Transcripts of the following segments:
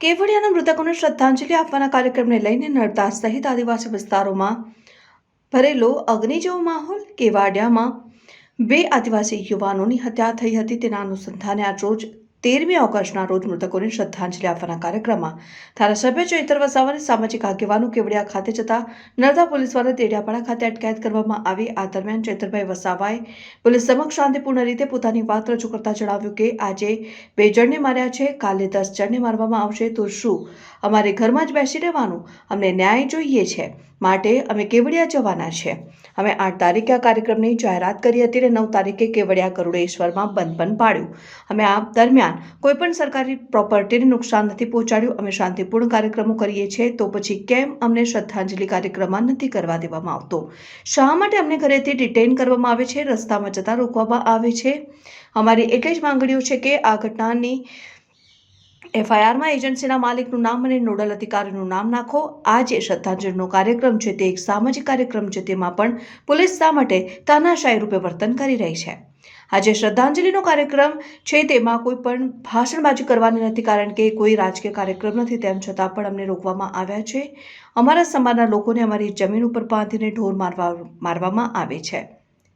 કેવડિયાના મૃતકોને શ્રદ્ધાંજલિ આપવાના કાર્યક્રમને લઈને નર્મદા સહિત આદિવાસી વિસ્તારોમાં ભરેલો અગ્નિ જેવો માહોલ કેવાડિયામાં બે આદિવાસી યુવાનોની હત્યા થઈ હતી. તેના અનુસંધાને આજ રોજ તેરમી ઓગસ્ટના રોજ મૃતકોને શ્રદ્ધાંજલિ આપવાના કાર્યક્રમમાં ધારાસભ્ય ચૈતર વસાવાની સામાજિક આગેવાનો કેવડિયા ખાતે જતા નર્મદા પોલીસ દ્વારા તેડિયાપાડા ખાતે અટકાયત કરવામાં આવી. આ દરમિયાન ચૈતરભાઈ વસાવાએ પોલીસ સમક્ષ શાંતિપૂર્ણ રીતે પોતાની વાત રજૂ કરતા જણાવ્યું કે, આજે બે જણને માર્યા છે, કાલે દસ જણને મારવામાં આવશે, તો શું અમારે ઘરમાં જ બેસી રહેવાનું? અમને ન્યાય જોઈએ છે. માટે અમે કેવડિયા જવાના છે. અમે આઠ તારીખે આ કાર્યક્રમની જાહેરાત કરી હતી અને નવ તારીખે કેવડિયા ગરુડેશ્વરમાં બંધ પણ પાડ્યું. અમે આ દરમિયાન કોઈપણ સરકારી પ્રોપર્ટીને નુકસાન નથી પહોંચાડ્યું, અમે શાંતિપૂર્ણ કાર્યક્રમો કરીએ છીએ, તો પછી કેમ અમને શ્રદ્ધાંજલિ કાર્યક્રમમાં નથી કરવા દેવામાં આવતો? શા માટે અમને ઘરેથી ડિટેઇન કરવામાં આવે છે, રસ્તામાં જતા રોકવામાં આવે છે? અમારી એટલી જ માંગણીઓ છે કે આ ઘટનાની એફઆઈઆરમાં એજન્સીના માલિકનું નામ અને નોડલ અધિકારીનું નામ નાખો. આ જે શ્રદ્ધાંજલિનો કાર્યક્રમ છે તે એક સામાજિક કાર્યક્રમ છે, તેમાં પણ પોલીસ શા માટે તાનાશાહી રૂપે વર્તન કરી રહી છે? આજે શ્રદ્ધાંજલિનો કાર્યક્રમ છે તેમાં કોઈ પણ ભાષણબાજી કરવાની નથી કારણ કે કોઈ રાજકીય કાર્યક્રમ નથી તેમ છતાં પણ અમને રોકવામાં આવ્યા છે. અમારા સમાજના લોકોને અમારી જમીન ઉપર બાંધીને ઢોર મારવા મારવામાં આવે છે.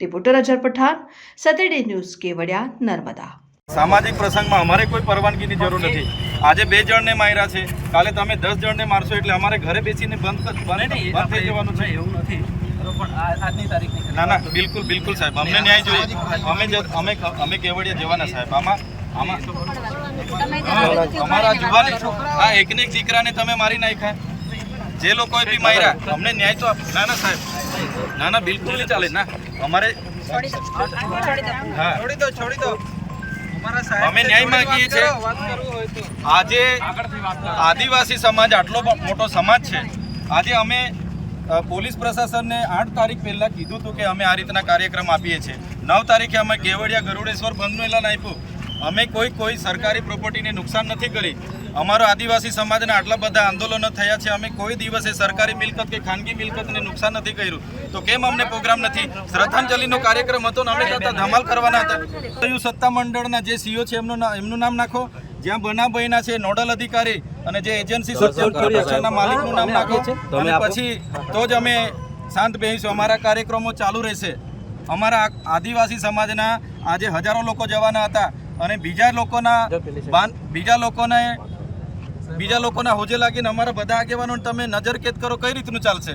Reporter Azhar Pathan Saturday news Kevadia Narmada. સામાજિક પ્રસંગમાં અમારે કોઈ પરવાનગીની જરૂર નથી. આજે બે જણને માર્યા છે. કાલે તમે દસ જણને મારશો એટલે અમારે ઘરે બેસીને બંધ બને નહીં બંધ થઈ જવાનું છે. એવું નથી. બરોબર પણ આ- આજની તારીખની ના ના બિલકુલ બિલકુલ સાહેબ. અમને ન્યાય જોઈએ. અમે અમે અમે કેવડિયા જવાના સાહેબ. આમાં આમાં અમારા જુવાની આ એકને એક દીકરાને તમે મારી નાખ્યા. જે લોકોએ બી માર્યા અમને ન્યાય તો આપ- ના ના સાહેબ. ના ના બિલકુલ નહીં ચાલે. ના અમારે હા. છોડી દો છોડી દો. અમે ન્યાય માંગીએ છીએ. વાત કરવું હોય તો. આજે આદિવાસી સમાજ આટલો મોટો સમાજ છે. આજે અમે પોલીસ પ્રશાસનને આઠ તારીખ પહેલાં કીધું હતું કે અમે આ રીતના કાર્યક્રમ આપીએ છીએ. નવ તારીખે અમે કેવડિયા ગરુડેશ્વર બંધનું એલાન આપ્યું. અમે કોઈ કોઈ સરકારી પ્રોપર્ટીને નુકસાન નથી કરી. અમારો આદિવાસી સમાજના આટલા બધા આંદોલનો થયા છે, અમે કોઈ દિવસે સરકારી મિલકત કે ખાનગી મિલકતને નુકસાન નથી કર્યું. તો કેમ અમને પ્રોગ્રામ નથી? શ્રદ્ધાંજલિનો કાર્યક્રમ હતો ને અમે કરતા ધમાલ કરવાના હતા. સત્તા મંડળના જે સીઓ છે, એમનું એમનું નામ નાખો. જ્યાં બનાભાઈના છે, નોડલ અધિકારી અને જે એજન્સી સચિવ માલિકનું નામ નાખો અને પછી તો જ અમે શાંત બેસીશું અમારા કાર્યક્રમો ચાલુ રહેશે. અમારા આદિવાસી સમાજના આજે હજારો લોકો જવાના હતા અને બીજા લોકોના બીજા લોકોને બીજા લોકોના હોજે લાગીને અમારા બધા આગેવાનો તમે નજરકેદ કરો કઈ રીતનું ચાલશે?